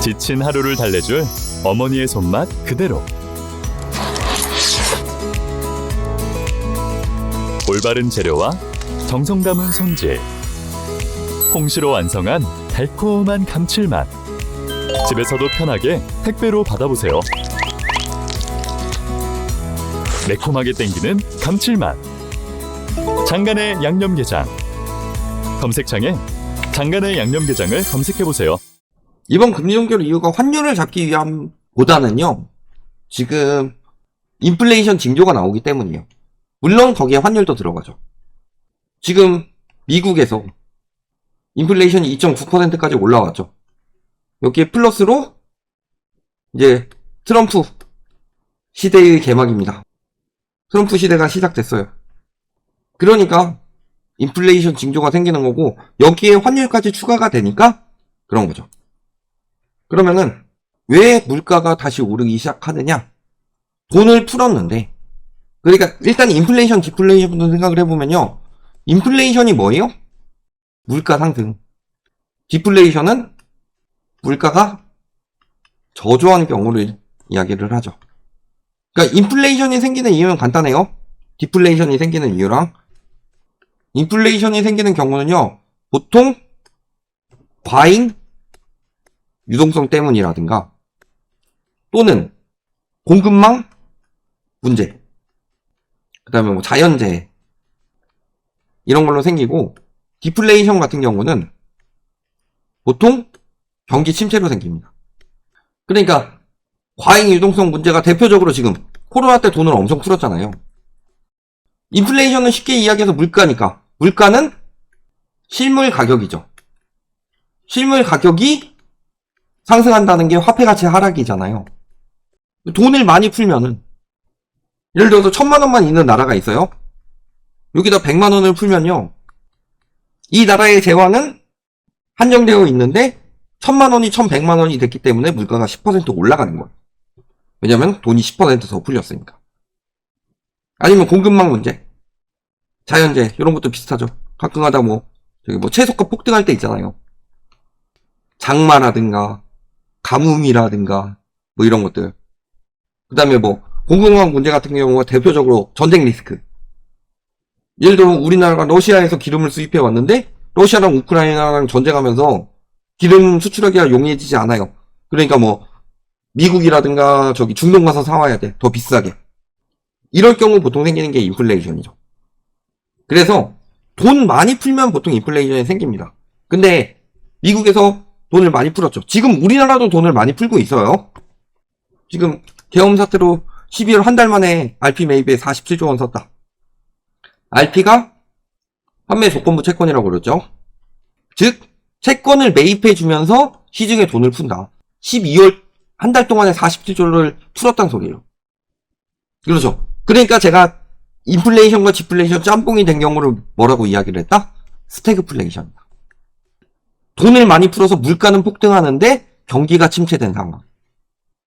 지친 하루를 달래줄 어머니의 손맛 그대로. 올바른 재료와 정성 담은 손질. 홍시로 완성한 달콤한 감칠맛. 집에서도 편하게 택배로 받아보세요. 매콤하게 땡기는 감칠맛. 장간의 양념게장. 검색창에 장간의 양념게장을 검색해보세요. 이번 금리 동결 이유가 환율을 잡기 위함 보다는요, 지금 인플레이션 징조가 나오기 때문이에요. 물론 거기에 환율도 들어가죠. 지금 미국에서 인플레이션이 2.9%까지 올라왔죠. 여기에 플러스로 이제 트럼프 시대의 개막입니다. 트럼프 시대가 시작됐어요. 그러니까 인플레이션 징조가 생기는 거고 여기에 환율까지 추가가 되니까 그런 거죠. 그러면은 왜 물가가 다시 오르기 시작하느냐? 돈을 풀었는데 그러니까 일단 인플레이션, 디플레이션부터 생각을 해보면요. 인플레이션이 뭐예요? 물가 상승. 디플레이션은 물가가 저조한 경우를 이야기를 하죠. 그러니까 인플레이션이 생기는 이유는 간단해요. 디플레이션이 생기는 이유랑 인플레이션이 생기는 경우는요. 보통 과잉 유동성 때문이라든가 또는 공급망 문제 그 다음에 뭐 자연재해 이런 걸로 생기고 디플레이션 같은 경우는 보통 경기 침체로 생깁니다. 그러니까 과잉 유동성 문제가 대표적으로 지금 코로나 때 돈을 엄청 풀었잖아요. 인플레이션은 쉽게 이야기해서 물가니까 물가는 실물 가격이죠. 실물 가격이 상승한다는 게 화폐 가치 하락이잖아요. 돈을 많이 풀면은 예를 들어서 천만 원만 있는 나라가 있어요. 여기다 백만 원을 풀면요. 이 나라의 재화는 한정되어 있는데 천만 원이 천백만 원이 됐기 때문에 물가가 10% 올라가는 거예요. 왜냐면 돈이 10%더 풀렸으니까. 아니면 공급망 문제. 자연재해 이런 것도 비슷하죠. 가끔가다 뭐 저기 뭐 채소가 폭등할 때 있잖아요. 장마라든가 가뭄이라든가 뭐 이런 것들. 그 다음에 뭐 공급망 문제 같은 경우가 대표적으로 전쟁 리스크. 예를 들어 우리나라가 러시아에서 기름을 수입해 왔는데 러시아랑 우크라이나랑 전쟁하면서 기름 수출하기가 용이해지지 않아요. 그러니까 뭐 미국이라든가 저기 중동 가서 사와야 돼. 더 비싸게. 이럴 경우 보통 생기는 게 인플레이션이죠. 그래서 돈 많이 풀면 보통 인플레이션이 생깁니다. 근데 미국에서 돈을 많이 풀었죠. 지금 우리나라도 돈을 많이 풀고 있어요. 지금 계엄 사태로 12월 한 달 만에 RP 매입에 47조 원 썼다. RP가 판매 조건부 채권이라고 그러죠. 즉 채권을 매입해 주면서 시중에 돈을 푼다. 12월 한 달 동안에 47조를 풀었단 소리예요. 그렇죠. 그러니까 제가 인플레이션과 디플레이션 짬뽕이 된 경우를 뭐라고 이야기를 했다? 스태그플레이션이다. 돈을 많이 풀어서 물가는 폭등하는데 경기가 침체된 상황.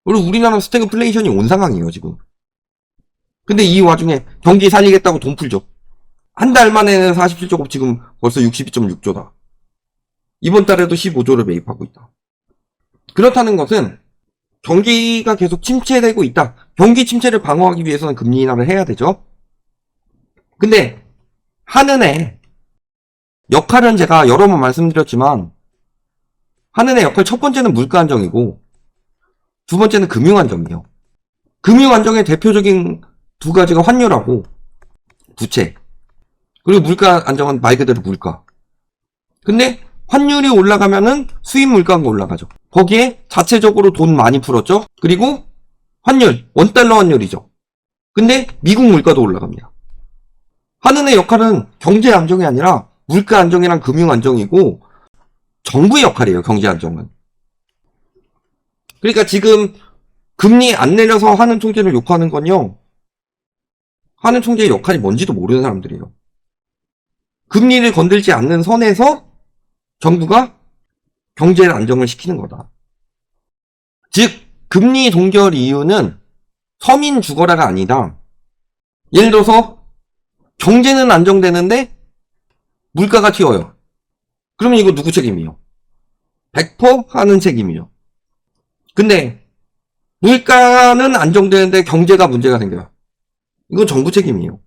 그리고 우리나라는 스태그플레이션이 온 상황이에요, 지금. 근데 이 와중에 경기 살리겠다고 돈 풀죠. 한 달 만에는 47조고 지금 벌써 62.6조다. 이번 달에도 15조를 매입하고 있다. 그렇다는 것은 경기가 계속 침체되고 있다. 경기 침체를 방어하기 위해서는 금리 인하를 해야 되죠. 근데 하는애 역할은 제가 여러 번 말씀드렸지만 하는애 역할 첫 번째는 물가 안정이고 두 번째는 금융 안정이에요. 금융 안정의 대표적인 두 가지가 환율하고 부채 그리고 물가 안정은 말 그대로 물가. 근데 환율이 올라가면은 수입 물가가 올라가죠. 거기에 자체적으로 돈 많이 풀었죠. 그리고 환율 원달러 환율이죠. 근데 미국 물가도 올라갑니다. 하는의 역할은 경제 안정이 아니라 물가 안정이랑 금융 안정이고 정부의 역할이에요. 경제 안정은. 그러니까 지금 금리 안 내려서 하는 총재를 욕하는 건요. 하는 총재의 역할이 뭔지도 모르는 사람들이에요. 금리를 건들지 않는 선에서 정부가 경제 안정을 시키는 거다. 즉, 금리 동결 이유는 서민 죽어라가 아니다. 예를 들어서 경제는 안정되는데 물가가 튀어요. 그러면 이거 누구 책임이요? 100% 하는 책임이요. 근데 물가는 안정되는데 경제가 문제가 생겨요. 이건 정부 책임이에요.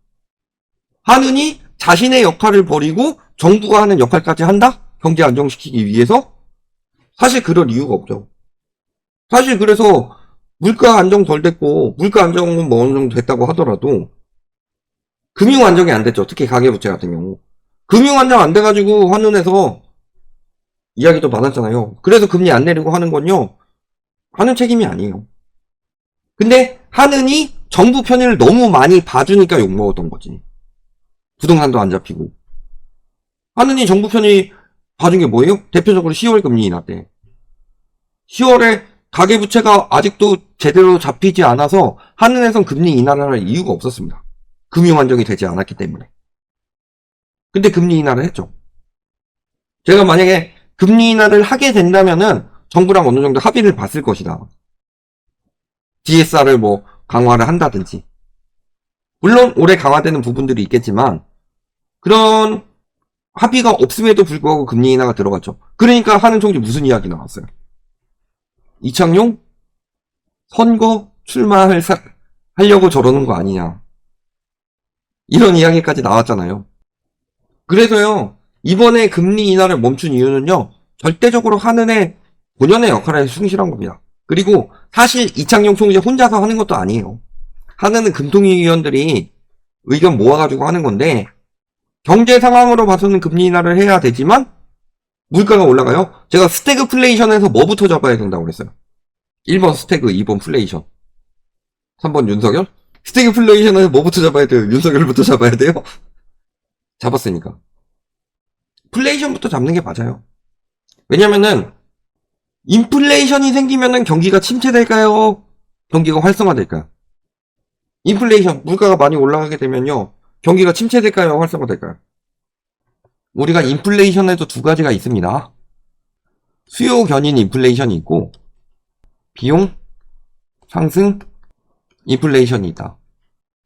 하느니 자신의 역할을 버리고 정부가 하는 역할까지 한다? 경제 안정시키기 위해서? 사실 그럴 이유가 없죠. 사실 그래서 물가 안정 덜 됐고 물가 안정은 뭐 어느 정도 됐다고 하더라도 금융 안정이 안 됐죠. 특히 가계부채 같은 경우. 금융 안정 안 돼가지고 한눈에서 이야기도 많았잖아요. 그래서 금리 안 내리고 하는 건요. 하는 책임이 아니에요. 근데 하느니 정부 편의를 너무 많이 봐주니까 욕먹었던 거지. 부동산도 안 잡히고. 하느니 정부 편의 봐준 게 뭐예요? 대표적으로 10월 금리 인하 때. 10월에 가계부채가 아직도 제대로 잡히지 않아서 한은에선 금리 인하를 할 이유가 없었습니다. 금융 안정이 되지 않았기 때문에. 근데 금리 인하를 했죠. 제가 만약에 금리 인하를 하게 된다면은 정부랑 어느 정도 합의를 봤을 것이다. DSR을 뭐 강화를 한다든지. 물론 올해 강화되는 부분들이 있겠지만 그런 합의가 없음에도 불구하고 금리 인하가 들어갔죠. 그러니까 하는 총리 무슨 이야기 나왔어요? 이창용 선거 출마할 사, 하려고 저러는 거 아니냐. 이런 이야기까지 나왔잖아요. 그래서요, 이번에 금리 인하를 멈춘 이유는요, 절대적으로 하는의 본연의 역할에 충실한 겁니다. 그리고 사실 이창용 총리 혼자서 하는 것도 아니에요. 하는은 금통위 위원들이 의견 모아가지고 하는 건데, 경제 상황으로 봐서는 금리 인하를 해야 되지만, 물가가 올라가요? 제가 스태그플레이션에서 뭐부터 잡아야 된다고 그랬어요? 1번 스태그, 2번 플레이션. 3번 윤석열? 스태그플레이션에서 뭐부터 잡아야 돼요? 윤석열부터 잡아야 돼요? 잡았으니까. 플레이션부터 잡는 게 맞아요. 왜냐면은, 인플레이션이 생기면은 경기가 침체될까요? 경기가 활성화될까요? 인플레이션, 물가가 많이 올라가게 되면요. 경기가 침체될까요? 활성화될까요? 우리가 인플레이션에도 두 가지가 있습니다. 수요 견인 인플레이션이 있고, 비용 상승 인플레이션이 있다.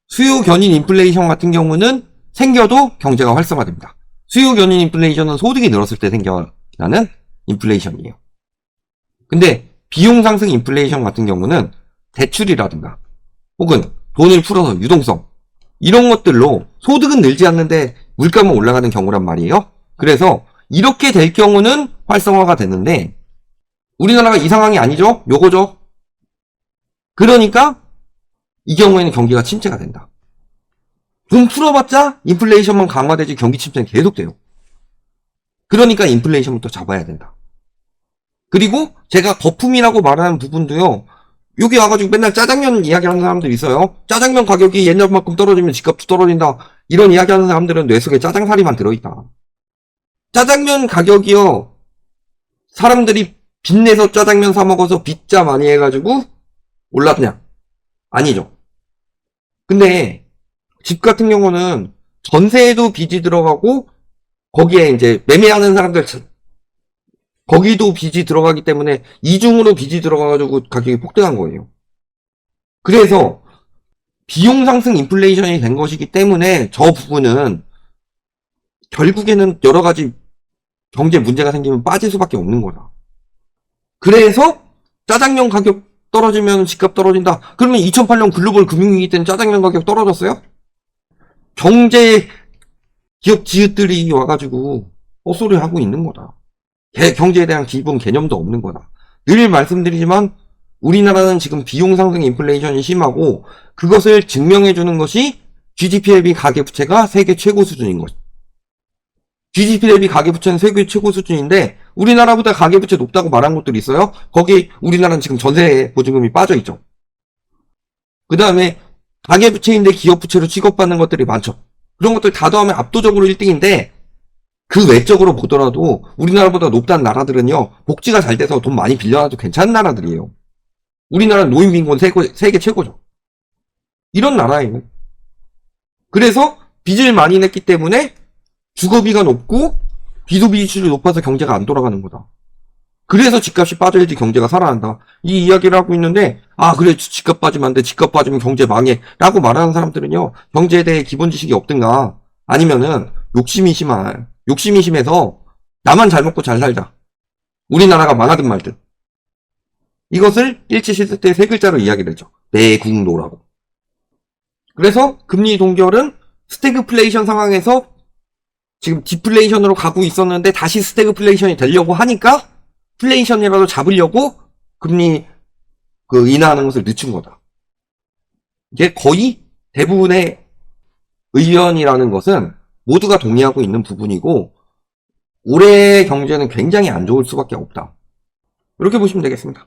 수요 견인 인플레이션 같은 경우는 생겨도 경제가 활성화됩니다. 수요 견인 인플레이션은 소득이 늘었을 때 생겨나는 인플레이션이에요. 근데 비용 상승 인플레이션 같은 경우는 대출이라든가 혹은 돈을 풀어서 유동성 이런 것들로 소득은 늘지 않는데 물가만 올라가는 경우란 말이에요. 그래서 이렇게 될 경우는 활성화가 되는데 우리나라가 이 상황이 아니죠? 요거죠? 그러니까 이 경우에는 경기가 침체가 된다. 돈 풀어봤자 인플레이션만 강화되지 경기 침체는 계속돼요. 그러니까 인플레이션부터 잡아야 된다. 그리고 제가 거품이라고 말하는 부분도요. 여기 와가지고 맨날 짜장면 이야기하는 사람들 있어요. 짜장면 가격이 옛날만큼 떨어지면 집값도 떨어진다. 이런 이야기하는 사람들은 뇌 속에 짜장살이만 들어있다. 짜장면 가격이요. 사람들이 빚내서 짜장면 사 먹어서 빚자 많이 해가지고 올랐냐? 아니죠. 근데 집 같은 경우는 전세에도 빚이 들어가고 거기에 이제 매매하는 사람들 자- 거기도 빚이 들어가기 때문에 이중으로 빚이 들어가가지고 가격이 폭등한 거예요. 그래서 비용 상승 인플레이션이 된 것이기 때문에 저 부분은 결국에는 여러 가지 경제 문제가 생기면 빠질 수밖에 없는 거다. 그래서 짜장면 가격 떨어지면 집값 떨어진다. 그러면 2008년 글로벌 금융위기 때는 짜장면 가격 떨어졌어요? 경제 기업 지읒들이 와가지고 헛소리 하고 있는 거다. 개- 경제에 대한 기본 개념도 없는 거다. 늘 말씀드리지만 우리나라는 지금 비용 상승 인플레이션이 심하고 그것을 증명해 주는 것이 GDP 대비 가계 부채가 세계 최고 수준인 것. GDP 대비 가계 부채는 세계 최고 수준인데 우리나라보다 가계 부채 높다고 말한 곳들이 있어요. 거기 우리나라는 지금 전세 보증금이 빠져 있죠. 그 다음에 가계부채인데 기업부채로 취급받는 것들이 많죠. 그런 것들 다 더하면 압도적으로 1등인데 그 외적으로 보더라도 우리나라보다 높다는 나라들은요 복지가 잘 돼서 돈 많이 빌려놔도 괜찮은 나라들이에요. 우리나라는 노인 빈곤 세고, 세계 최고죠. 이런 나라예요. 그래서 빚을 많이 냈기 때문에 주거비가 높고 비소비지출이 높아서 경제가 안 돌아가는 거다. 그래서 집값이 빠져야지 경제가 살아난다. 이 이야기를 하고 있는데, 아, 그래, 집값 빠지면 안 돼. 집값 빠지면 경제 망해. 라고 말하는 사람들은요, 경제에 대해 기본 지식이 없든가, 아니면은, 욕심이 심한, 욕심이 심해서, 나만 잘 먹고 잘 살자. 우리나라가 망하든 말든. 이것을 일치시대 때 세 글자로 이야기를 했죠. 내국노라고. 그래서 금리 동결은 스태그플레이션 상황에서 지금 디플레이션으로 가고 있었는데 다시 스태그플레이션이 되려고 하니까 플레이션이라도 잡으려고 금리 그 인하하는 것을 늦춘 거다. 이게 거의 대부분의 의견이라는 것은 모두가 동의하고 있는 부분이고 올해 경제는 굉장히 안 좋을 수밖에 없다. 이렇게 보시면 되겠습니다.